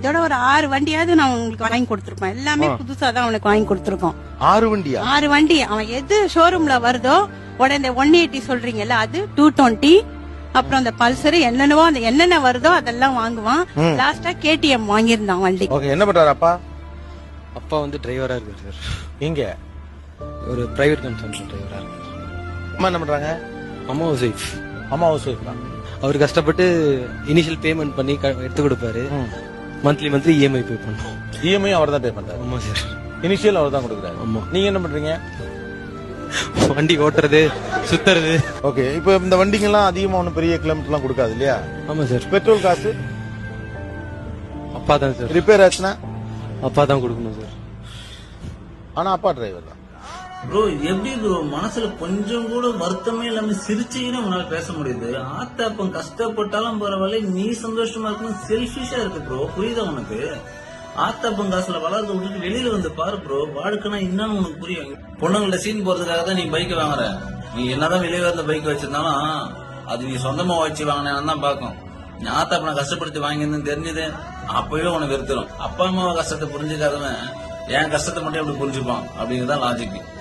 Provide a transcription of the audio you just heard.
இதோட ஒரு ஆறு வண்டியாவது நான் உங்களுக்கு வாங்கி கொடுத்துருப்பேன். எல்லாமே புதுசா தான் அவனுக்கு வாங்கி கொடுத்துருக்கோம். ஆறு வண்டியா? ஆறு வண்டி. அவன் எது ஷோரூம்ல வருதோ உடனே ஒன் எயிட்டி சொல்றீங்கல்ல அது டூ டுவெண்ட்டி அப்புறம் அந்த பல்சர் என்னென்னவோ அந்த என்னென்ன வருதோ அதெல்லாம் வாங்குவான். லாஸ்டா கேடிஎம் வாங்கியிருந்தான் வண்டி. ஓகே என்ன பண்றாரு அப்பா? அப்பா வந்து டிரைவரா இருக்காரு சார். எங்க? ஒரு பிரைவேட் கன்சர்ன் டிரைவரா இருக்காரு. அம்மா என்ன பண்றாங்க? அம்மா ஹவுஸ் ஒய்ஃப் அம்மா ஹவுஸ் ஒய்ஃப் தான் அவர் கஷ்டப்பட்டு இனிஷியல் பேமெண்ட் பண்ணி எடுத்து கொடுப்பாரு. மந்த்லி மந்த்லி இஎம்ஐ பே பண்ணுவோம் இஎம்ஐ அவர் தான் பே பண்றாரு. ஆமா சார் இனிஷியல் அவர் தான் கொடுக்குறாரு. ஆமா. நீங்க என்ன பண்றீங்க? வண்டி ஓட்டுறது சுத்துறது. ஓகே இப்போ இந்த வண்டிங்கெல்லாம் அதிகமா ஒன்றும் பெரிய கிலோமீட்டர்லாம் கொடுக்காது இல்லையா? ஆமா சார் பெட்ரோல் காசு? அப்பா தான் சார் ரிப்பேர் ஆச்சுன்னா? அப்பா தான் கொடுக்கணும் சார் ஆனா அப்பா டிரைவர் தான். ப்ரோ எப்படி ப்ரோ? மனசுல கொஞ்சம் கூட வருத்தமே இல்லாம சிரிச்சுக்கினே உன்னால பேச முடியுது. ஆத்தாப்பம் கஷ்டப்பட்டாலும் பரவாயில்ல நீ சந்தோஷமா இருக்கணும் செல்ஃபிஷா இருக்கு ப்ரோ. புரியுதா உனக்கு? ஆத்தாப்பம் காசுல வளர்ந்து விட்டுட்டு வெளியில வந்து பாரு ப்ரோ. வாழ்க்கைனா என்னன்னு உனக்கு புரியும். பொண்ணுங்கள்ட்ட சீன் போறதுக்காக தான் நீ பைக் வாங்குற. நீ என்னதான் வெளியே வந்த பைக் வச்சிருந்தாலும் அது நீ சொந்தமா வச்சு வாங்கினேன்னு தான் பாக்கும் நீ ஆத்தாப்பனை கஷ்டப்படுத்தி வாங்கியிருந்தேன்னு தெரிஞ்சது அப்பவே உனக்கு வெறுத்துரும். அப்பா அம்மாவை கஷ்டத்தை புரிஞ்சுக்காதவன் என் கஷ்டத்தை மட்டும் எப்படி புரிஞ்சுப்பான்? அப்படிங்கறதான் லாஜிக்